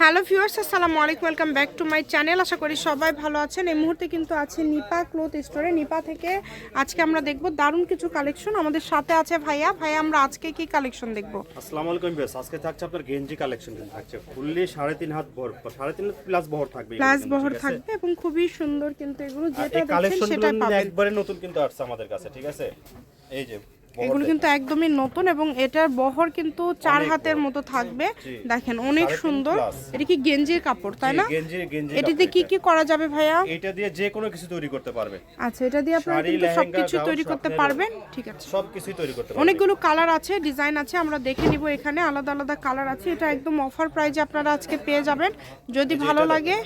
Hello viewers আসসালামু আলাইকুম welcome back to my channel. আশা করি সবাই ভালো আছেন। এই মুহূর্তে কিন্তু আছে নিপা ক্লোথ স্টোরে। নিপা থেকে আজকে আমরা দেখব দারুণ কিছু কালেকশন আমাদের সাথে আছে ভাইয়া। ভাইয়া আমরা আজকে কি কালেকশন দেখব? আসসালামু আলাইকুম বেস আজকে থাকছে আপনার গেঞ্জি কালেকশন থাকছে। ফুললি সাড়ে তিন হাত বহর সাড়ে তিন প্লাস বহর থাকবে প্লাস বহর থাকবে এবং খুবই সুন্দর কিন্তু এগুলো যেটা দেখছেন সেটাই পাবেন। একবারে নতুন কিন্তু আসছে আমাদের কাছে ঠিক আছে? এই যে এগুলো কিন্তু একদমই নতুন এবং এটার বহর কিন্তু চার হাতের মতো থাকবে। দেখেন অনেক সুন্দর। এটা কি গেঞ্জির কাপড় তাই না? এটাতে কি কি করা যাবে ভাইয়া? এটা দিয়ে যে কোনো কিছু তৈরি করতে পারবে। আচ্ছা এটা দিয়ে আপনারা কিন্তু সবকিছু তৈরি করতে পারবেন। ঠিক আছে। সব কিছুই তৈরি করতে পারবে। অনেকগুলো কালার আছে ডিজাইন আছে আমরা দেখে নিব এখানে। আলাদা আলাদা কালার আছে। এটা একদম অফার প্রাইজে আপনারা আজকে পেয়ে যাবেন। যদি ভালো লাগে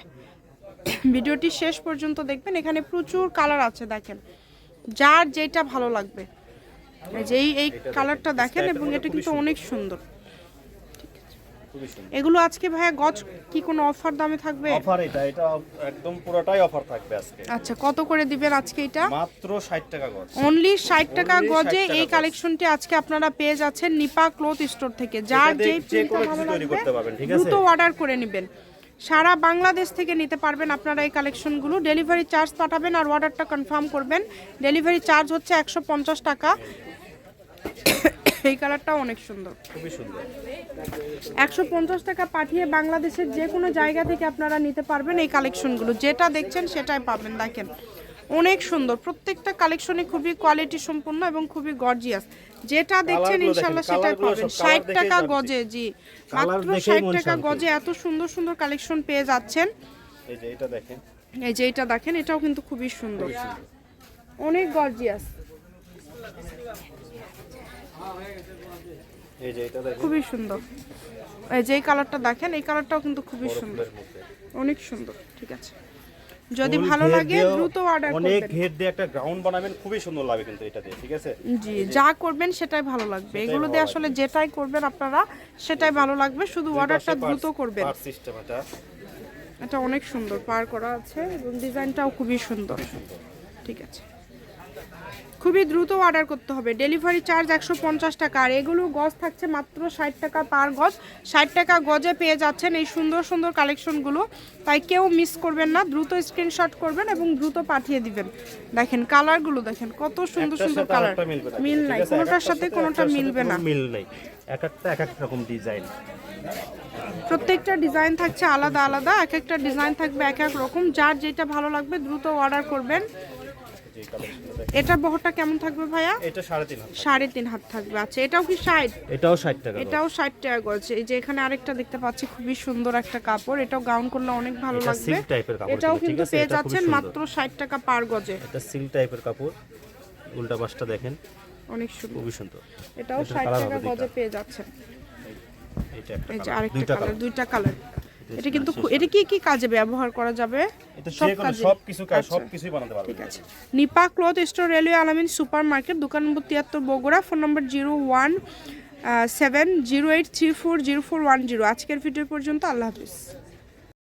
ভিডিওটি শেষ পর্যন্ত দেখবেন। এখানে প্রচুর কালার আছে দেখেন। যার যেটা ভালো লাগবে। এই যে এই কালারটা দেখেন এবং এটা কিন্তু অনেক সুন্দর। এগুলো আজকে ভাইয়া গজ কি কোনো অফার দামে থাকবে? অফার এটা এটা একদম পুরোটাই অফার থাকবে আজকে। আচ্ছা কত করে দিবেন আজকে এটা? মাত্র 60 টাকা গজ অনলি ষাট টাকা গজে এই কালেকশনটি আজকে আপনারা পেয়ে যাচ্ছেন নিপা ক্লথ স্টোর থেকে। যার যেই যে প্রিন্টটা ভালো লাগবে করতে পারবেন, ঠিক আছে? দ্রুত অর্ডার করে নেবেন। সারা বাংলাদেশ থেকে নিতে পারবেন আপনারা এই কালেকশনগুলো ডেলিভারি চার্জ পাঠাবেন আর অর্ডারটা কনফার্ম করবেন। ডেলিভারি চার্জ হচ্ছে একশো পঞ্চাশ টাকা। এই কালারটাও অনেক সুন্দর। খুবই সুন্দর। একশো পঞ্চাশ টাকা পাঠিয়ে বাংলাদেশের যে কোনো জায়গা থেকে আপনারা নিতে পারবেন এই কালেকশনগুলো। যেটা দেখছেন সেটাই পাবেন দেখেন। অনেক সুন্দর। প্রত্যেকটা কালেকশনই খুবই কোয়ালিটি সম্পন্ন এবং খুবই গর্জিয়াস যেটা দেখছেন ইনশাল্লাহ সেটাই পাবেন। ষাট টাকা গজে জি। মাত্র ষাট টাকা গজে এত সুন্দর সুন্দর কালেকশন পেয়ে যাচ্ছেন। এই যে এটা দেখেন। এই যে এটা দেখেন এটাও কিন্তু খুবই সুন্দর। অনেক গর্জিয়াস খুবই সুন্দর। এই যে কালারটা দেখেন এই কালারটাও কিন্তু খুবই সুন্দর। অনেক সুন্দর ঠিক আছে। যদি ভালো লাগে দ্রুত অর্ডার অনেক করবেন। ঘের দিয়ে একটা গ্রাউন্ড বানাবেন খুবই সুন্দর লাগবে কিন্তু এটা দিয়ে ঠিক আছে? জি যা করবেন সেটাই ভালো লাগবে। এগুলো দিয়ে আসলে যেটাই করবেন আপনারা সেটাই ভালো লাগবে। শুধু অর্ডারটা দ্রুত করবেন। পার সিস্টেম এটা। এটা অনেক সুন্দর পার করা আছে এবং ডিজাইনটাও খুবই সুন্দর। ঠিক আছে। খুবই দ্রুত অর্ডার করতে হবে। ডেলিভারি চার্জ একশো পঞ্চাশ টাকা। আর এগুলো গজ থাকছে মাত্র ষাট টাকা পার গজ। ষাট টাকা গজে পেয়ে যাচ্ছেন এই সুন্দর সুন্দর কালেকশনগুলো তাই কেউ মিস করবেন না। দ্রুত স্ক্রিনশট করবেন এবং দ্রুত পাঠিয়ে দিবেন। দেখেন কালারগুলো দেখেন কত সুন্দর সুন্দর কালার মিল নাই। কোনোটার সাথে কোনোটা মিলবে না। মিল নেই। এক একটা এক এক রকম ডিজাইন প্রত্যেকটা ডিজাইন থাকছে আলাদা আলাদা। এক একটা ডিজাইন থাকবে এক এক রকম। যার যেটা ভালো লাগবে দ্রুত অর্ডার করবেন। এটা বহরটা কেমন থাকবে ভাইয়া? এটা সাড়ে তিন হাত সাড়ে তিন হাত থাকবে। আচ্ছা এটাও কি ষাট? এটাও ষাট টাকা এটাও ষাট টাকা গজ এই যে এখানে আরেকটা দেখতে পাচ্ছি খুবই সুন্দর একটা কাপড়। এটাও গাউন করলে অনেক ভালো লাগবে। type এর কাপড় এটাও কিন্তু? পেয়ে যাচ্ছেন মাত্র ষাট টাকা পার গজে। এটা সিল্ক টাইপের কাপড়। উল্টা পাশটা দেখেন। অনেক সুন্দর। খুবই সুন্দর। এটাও ষাট টাকা গজে পেয়ে যাচ্ছেন। এটা একটা এই যে আরেকটা কালার কালার দুইটা কালার এটা কিন্তু এটা কি কি কাজে ব্যবহার করা যাবে? এটা সব কাজে? সব কিছু কাজ আচ্ছা। সব কিছুই বানাতে পারবে। ঠিক আছে। Nipa cloth store railway Alamin super market দোকান নম্বর তিয়াত্তর বগুড়া ফোন নম্বর zero one seven zero eight three four zero four one zero. আজকের ভিডিও পর্যন্ত আল্লাহ হাফিজ।